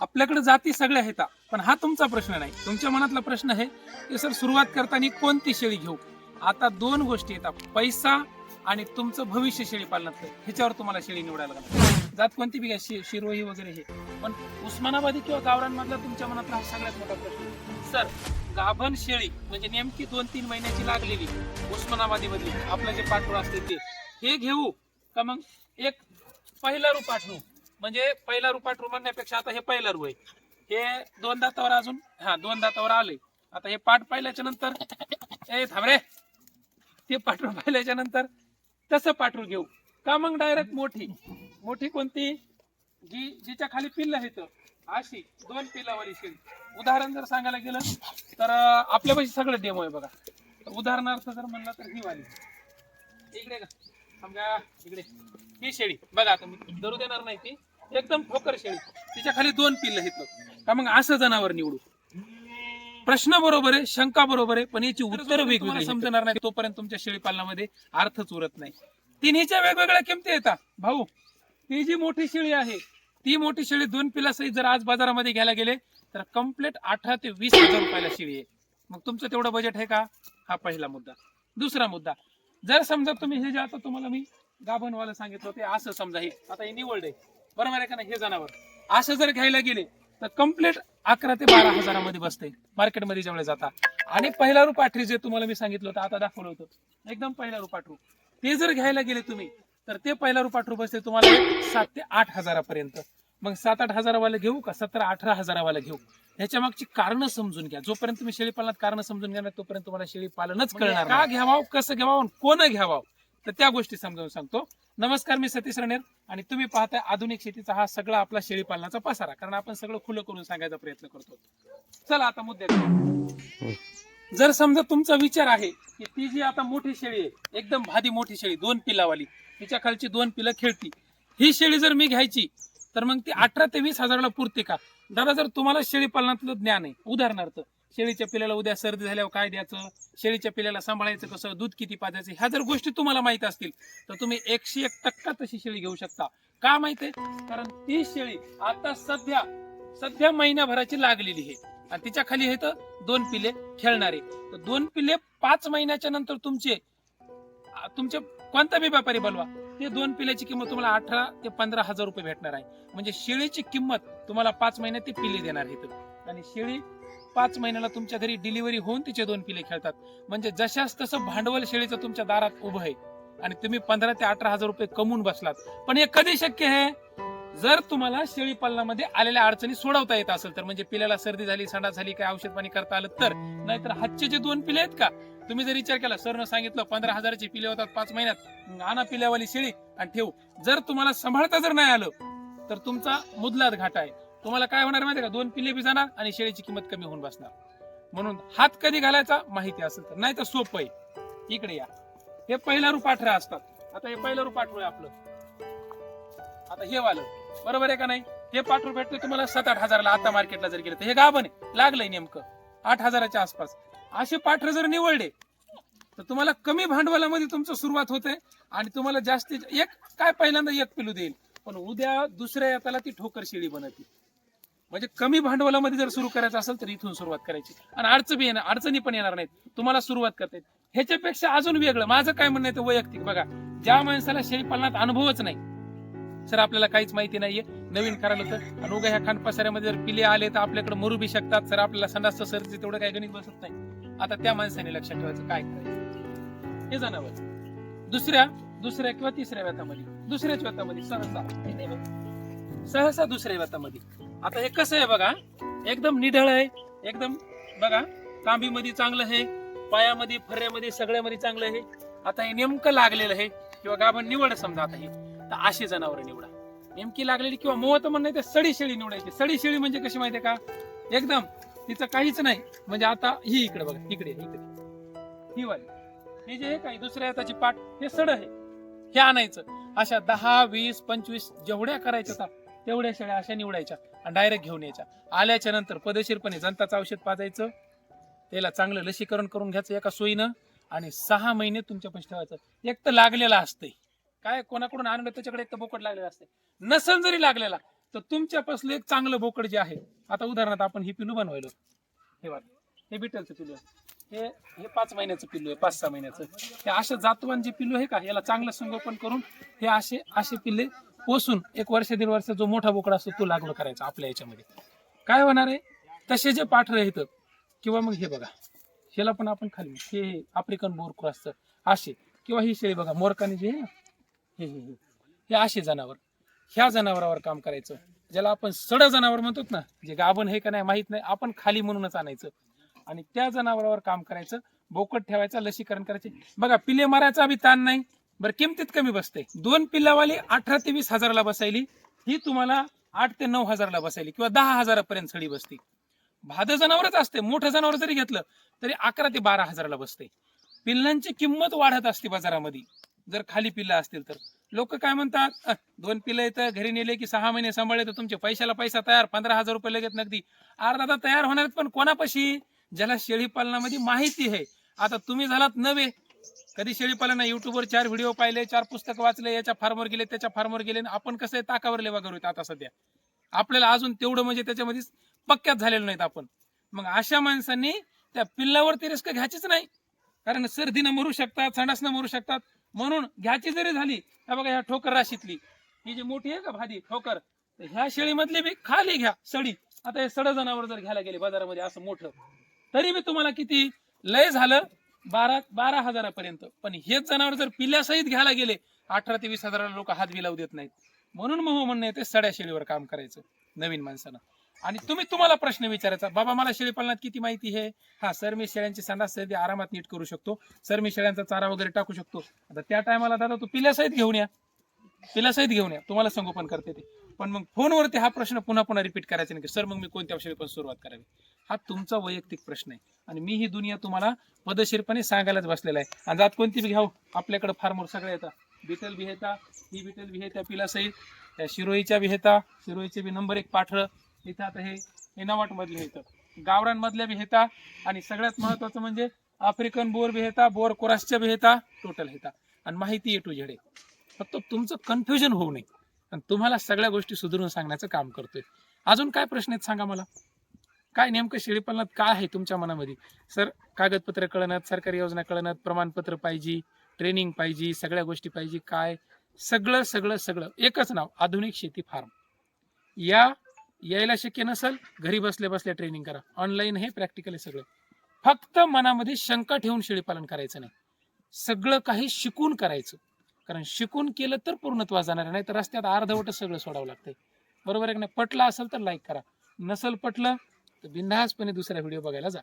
आपल्याकडे जाती सगळ्या आहेत पण हा तुमचा प्रश्न नाही. तुमच्या मनातला प्रश्न आहे की सर सुरुवात करताना कोणती शेळी घेऊ? आता दोन गोष्टी येतात पैसा आणि तुमचं भविष्य शेळी पालनातलं. ह्याच्यावर तुम्हाला शेळी निवडायला लागणार. जात कोणती बी घ्या शि- शिरोही वगैरे हे. पण उस्मानाबादी किंवा गावरांमधला तुमच्या मनातला हा सगळ्यात मोठा प्रश्न सर गाभण शेळी म्हणजे नेमकी दोन तीन महिन्याची लागलेली उस्मानाबादी मधली आपलं जे पाठवळ असते ते. हे घेऊ का मग एक पहिला रूप पाठवू म्हणजे पहिला रू पाठवू म्हणण्यापेक्षा आता हे पहिला रू आहे. हे दोन दातावर अजून हा दोन दातावर आले आता हे पाठ पाहिल्याच्या नंतर ए थांब रे. ते पाठवून पाहिल्याच्या नंतर तसं पाठवून घेऊ. का मग डायरेक्ट मोठी? मोठी कोणती? जी जिच्या खाली पिल्ल आहेत. अशी दोन पिल्लावाली शेळी. उदाहरण जर सांगायला गेलं तर आपल्यापाशी सगळं डेमो आहे बघा. उदाहरणार्थ जर म्हणलं तर ही वाली. इकडे का? समजा इकडे. ही शेळी. बघा आता मी धरू देणार नाही ती. एकदम ठोकर शेळी. तिच्या खाली दोन पिल्ल आहेत का मग असं जनावर निवडू? प्रश्न बरोबर आहे शंका बरोबर आहे पण याची उत्तर वेगवेगळी समजणार नाही तोपर्यंत तुमच्या शेळी पालनामध्ये अर्थच उरत नाही. तिन्हीच्या वेगवेगळ्या किमती येतात भाऊ ती जी मोठी शेळी आहे ती मोठी शेळी दोन पिलासहित जर आज बाजारामध्ये घ्यायला गेले तर कंप्लीट अठरा ते वीस हजार रुपयाला शेळी आहे. मग तुमचं तेवढं बजेट आहे का? हा पहिला मुद्दा. दुसरा मुद्दा. जर समजा तुम्ही हे जे आता तुम्हाला मी गाभणवाला सांगितलं होते असं समजा हे. आता हे निवड आहे बरोबर आहे का नाही? हे जनावर. असं जर घ्यायला गेले तर कंप्लीट अकरा ते बारा हजारामध्ये बसते. मार्केटमध्ये जेवढे जाता आणि पहिला रू पाठरी जे तुम्हाला मी सांगितलं होतं आता दाखवलं होतं. एकदम पहिला रू पाठरू ते जर घ्यायला गेले तुम्ही तर ते पहिला रू पाठरू बसते तुम्हाला सात ते आठ हजारापर्यंत. मग सात आठ हजारावाला घेऊ का? सतरा अठरा हजारावाला घेऊ? ह्याच्या मागची कारण समजून घ्या. जोपर्यंत तुम्ही शेळी पालनात कारण समजून घ्या तोपर्यंत तुम्हाला शेळी पालनच कळणार का घ्यावा कसं घ्यावा? कोण घ्यावा? तर त्या गोष्टी समजावून सांगतो. नमस्कार मी सतीश रणेर आणि तुम्ही पाहताय आधुनिक शेतीचा हा सगळा आपला शेळी पालनाचा पसारा. कारण आपण सगळं खुलं करून सांगायचा प्रयत्न करतो. चला आता मुद्द्यात जर समजा तुमचा विचार आहे की ती जी आता मोठी शेळी आहे एकदम भादी मोठी शेळी दोन पिलावाली तिच्या खालची दोन पिलं खेळती ही शेळी जर मी घ्यायची तर मग ती अठरा ते वीस हजाराला पुरते का? दादा जर तुम्हाला शेळी पालनातलं ज्ञान आहे उदाहरणार्थ शेळीच्या पिल्याला उद्या सर्दी झाल्यावर काय द्यायचं? शेळीच्या पिल्याला सांभाळायचं कसं? दूध किती पाजायचं? ह्या जर गोष्टी तुम्हाला माहीत असतील तर तुम्ही एकशे एक टक्का तशी शेळी घेऊ शकता. का माहिती आहे? कारण ती शेळी आता सध्या सध्या महिन्याभराची लागलेली आहे. आणि तिच्या खाली हे तर दोन पिले खेळणारे. तर दोन पिले पाच महिन्याच्या नंतर तुमचे तुमचे कोणता बी व्यापारी बनवा ते दोन पिल्याची किंमत तुम्हाला अठरा ते पंधरा हजार रुपये भेटणार आहे. म्हणजे शेळीची किंमत तुम्हाला पाच महिन्यात ते पिले देणार आहे. आणि शेळी पाच महिन्याला तुमच्या घरी डिलिव्हरी होऊन तिचे दोन पिले खेळतात. म्हणजे जशास तसं भांडवल शेळीचं तुमच्या दारात उभं आहे. आणि तुम्ही पंधरा ते अठरा हजार रुपये कमवून बसलात. पण हे कधी शक्य आहे? जर तुम्हाला शेळी पालनामध्ये आलेल्या अडचणी सोडवता येत असेल तर म्हणजे पिल्याला सर्दी झाली सडा झाली काय औषध पाणी करता आलं तर नाहीतर हातचे जे दोन पिले आहेत का? तुम्ही जर विचार केला सरनं सांगितलं पंधरा हजाराची पिले होतात पाच महिन्यात. आणा पिल्यावाली शेळी आणि ठेवू. जर तुम्हाला सांभाळता जर नाही आलं तर तुमचा मुदलात घाटा आहे. तुम्हाला काय होणार माहिती का? दोन पिले बी जाणार आणि शेळीची किंमत कमी होऊन बसणार. म्हणून हात कधी घालायचा? माहिती असेल तर. नाही तर सोपं आहे. इकडे या. हे पहिला रूप अठरा असतात. आता हे पहिलं रूप आहे आपलं. आता हे वालं. बरोबर आहे का नाही? हे पाठवून भेटते तुम्हाला सात आठ हजाराला. आता मार्केटला जर गेलं तर. हे गाभण आहे. लागलंय नेमकं. आठ हजाराच्या आसपास. असे पाठर जर निवडले तर तुम्हाला कमी भांडवलामध्ये तुमचं सुरुवात होते आणि तुम्हाला जास्तीत एक काय पहिल्यांदा एक पिलू देईल. पण उद्या दुसऱ्या याताला ती ठोकर शेळी बनवते म्हणजे कमी भांडवलामध्ये जर सुरू करायचं असेल तर इथून सुरुवात करायची. आणि अडचणी येणार अडचणी पण येणार नाहीत. तुम्हाला सुरुवात करता येईल. ह्याच्यापेक्षा अजून वेगळं. माझं काय म्हणणं आहे वैयक्तिक. बघा ज्या माणसाला शेळी पालनात अनुभवच नाही सर आपल्याला काहीच माहिती नाहीये. नवीन करायला तर आणि उगा ह्या खानपासाऱ्यामध्ये जर पिले आले तर आपल्याकडे मरू बी शकतात. सर आपल्याला संडास सर्दी तेवढं काही गणित बसत नाही. आता त्या माणसाने लक्षात ठेवायचं काय करायचं? हे जनावर. दुसऱ्या दुसऱ्या किंवा तिसऱ्या व्यतामध्ये दुसऱ्याच व्यतामध्ये सहसा. सहसा दुसऱ्या वेतामध्ये आता हे कसं आहे बघा एकदम निढळ आहे एकदम बघा तांबीमध्ये चांगलं आहे पायामध्ये फर्यामध्ये सगळ्यामध्ये चांगलं आहे. आता हे नेमकं लागलेलं आहे किंवा गाभण निवड समजा आता हे तर अशी जनावर निवडा. नेमकी लागलेली किंवा मोहत म्हणणं तर सडी शेळी निवडायची. सडी शेळी म्हणजे कशी माहितीये का? एकदम तिचं काहीच नाही. म्हणजे आता ही इकडे बघा इकडे इकडे. ही वाली. हे जे काही दुसऱ्या हाताची पाठ हे सड आहे. हे आणायचं. अशा दहा वीस पंचवीस जेवढ्या करायच्या आता तेवढ्या शेळ्या अशा निवडायच्या आणि डायरेक्ट घेऊन यायच्या. आल्याच्यानंतर पदेशीरपणे जनताचं औषध पाजायचं. त्याला चांगलं लसीकरण करून घ्यायचं एका सोयीनं आणि सहा महिने तुमच्या पैसे ठेवायचं. एक तर लागलेला असतंय. काय कोणाकडून आणलं? त्याच्याकडे एक तर बोकड लागलेला असते नसन जरी लागलेला तर तुमच्यापासलं एक चांगलं बोकड जे आहे आता उदाहरणार्थ आपण ही पिल्लू बनवायलो. हे बघ हे बिटलचं पिलू आहे. हे हे पाच महिन्याचं पिल्लू आहे पाच सहा महिन्याचं. हे असे जातवान जे पिल्लू आहे का याला चांगलं संगोपन करून हे असे असे पिल्ले पोसून एक वर्ष दीड वर्ष जो मोठा बोकडा असतो तो लागवड करायचा आपल्या याच्यामध्ये. काय होणार आहे? तसे जे पाठरे आहेत किंवा मग हे बघा ह्याला पण आपण खाली हे हे आफ्रिकन बोर क्रॉसचं असे किंवा ही शेळी बघा मोरकाने जे ना हे हे असे जनावर. ह्या जनावरावर काम करायचं. ज्याला आपण सड जनावर म्हणतो ना जे गाभण हे का नाही माहीत नाही आपण खाली म्हणूनच आणायचं. आणि त्या जनावरावर काम करायचं बोकट ठेवायचं लसीकरण करायचे. बघा पिले मारायचा बी ताण नाही. बरं किमतीत कमी बसते. दोन पिल्लावाली अठरा ते वीस हजाराला बसायली. ही तुम्हाला आठ ते नऊ हजाराला बसायली किंवा दहा हजारापर्यंत सडी बसते. भाद जनावरच असते. मोठं जनावर जरी घेतलं तरी अकरा ते बारा हजाराला बसते. पिल्लांची किंमत वाढत असते बाजारामध्ये. जर खाली पिल्ला असतील तर. लोक काय म्हणतात दोन पिल्लं इथं घरी नेले की सहा महिने सांभाळले तर तुमचे पैशाला पैसा तयार पंधरा हजार रुपये लगेच नगदी. आर दादा तयार होणार पण कोणापाशी? ज्याला शेळी पालनामध्ये माहिती आहे. आता तुम्ही झालात नवे. कधी शेळी पालन युट्यूबवर चार व्हिडिओ पाहिले चार पुस्तक वाचले याच्या फार्मवर गेले त्याच्या फार्मवर गेले आणि आपण कसं आहे ताकावर लेवा करू आता सध्या. आपल्याला अजून तेवढं म्हणजे त्याच्यामध्ये पक्क्यात झालेलं नाहीत आपण. मग अशा माणसांनी त्या पिल्लावरती रिस्क घ्यायचीच नाही. कारण सर्दीनं मरू शकतात संडासनं मरू शकतात. म्हणून घ्यायची जरी झाली तर बघा ह्या ठोकर राशीतली. ही जी मोठी आहे का भाजी ठोकर ह्या शेळीमधली बी खाली घ्या सडी. आता हे सड जनावर जर घ्यायला गेले बाजारामध्ये असं मोठं तरी बी तुम्हाला किती लय झालं बारा बारा हजारापर्यंत. पण हेच जनावर जर पिल्यासहित घ्यायला गेले अठरा ते वीस हजाराला लोक हात विलावू देत नाहीत. म्हणून मग म्हणणं येते सड्या शेळीवर काम करायचं नवीन माणसानं. आणि तुम्ही तुम्हाला प्रश्न विचारायचा बाबा मला शेळी पालनात किती माहिती आहे? हा सर मी शेळ्यांची संडास सर्दी आरामात नीट करू शकतो. सर मी शेळ्यांचा चारा वगैरे टाकू शकतो. आता त्या टायमाला दादा तू पिल्यासहित घेऊन या. पिल्यासहित घेऊन या. तुम्हाला संगोपन करते ते. पण मग फोनवरती हा प्रश्न पुन्हा पुन्हा रिपीट करायचा नाही की? सर मग मी कोणत्या विषयापासून सुरुवात करावी? हा तुमचा वैयक्तिक प्रश्न आहे. आणि मी ही दुनिया तुम्हाला पदशीरपणे सांगायलाच बसलेला आहे. आणि जात कोणती बी घ्याव हो. आपल्याकडे फार्मवर सगळ्या येतात बिटल बी येतात ही बिटल बी त्या पिलासहित त्या शिरोईच्या बी येतात शिरोईचे बी नंबर एक पाठळ इथं आता हे इनावट मधले येतं. गावरांमधल्या बी हेता आणि सगळ्यात महत्वाचं म्हणजे आफ्रिकन बोर बी हेता बोर कोरासच्या बी हेता टोटल हेता आणि माहिती ए टू झेड फक्त तुमचं कन्फ्युजन होऊ नये. आणि तुम्हाला सगळ्या गोष्टी सुधारून सांगण्याचं काम करतोय. अजून काय प्रश्न आहेत सांगा मला? काय नेमकं शेळीपालनात काय आहे तुमच्या मनामध्ये? सर कागदपत्र कळणार सरकारी योजना कळणार प्रमाणपत्र पाहिजे ट्रेनिंग पाहिजे सगळ्या गोष्टी पाहिजे काय? सगळं सगळं सगळं. एकच नाव आधुनिक शेती फार्म. या यायला शक्य नसेल घरी बसल्या बसल्या ट्रेनिंग करा. ऑनलाईन हे प्रॅक्टिकल आहे सगळं. फक्त मनामध्ये शंका ठेवून शेळीपालन करायचं नाही. सगळं काही शिकून करायचं. कारण शिकून केलं तर पूर्णत्वा जाणार नाही तर रस्त्यात अर्धवट सगळं सोडावं लागतंय. बरोबर आहे का नाही? पटलं असेल तर लाईक करा. नसल पटलं तर बिनधास्तपणे दुसरा व्हिडिओ बघायला जा.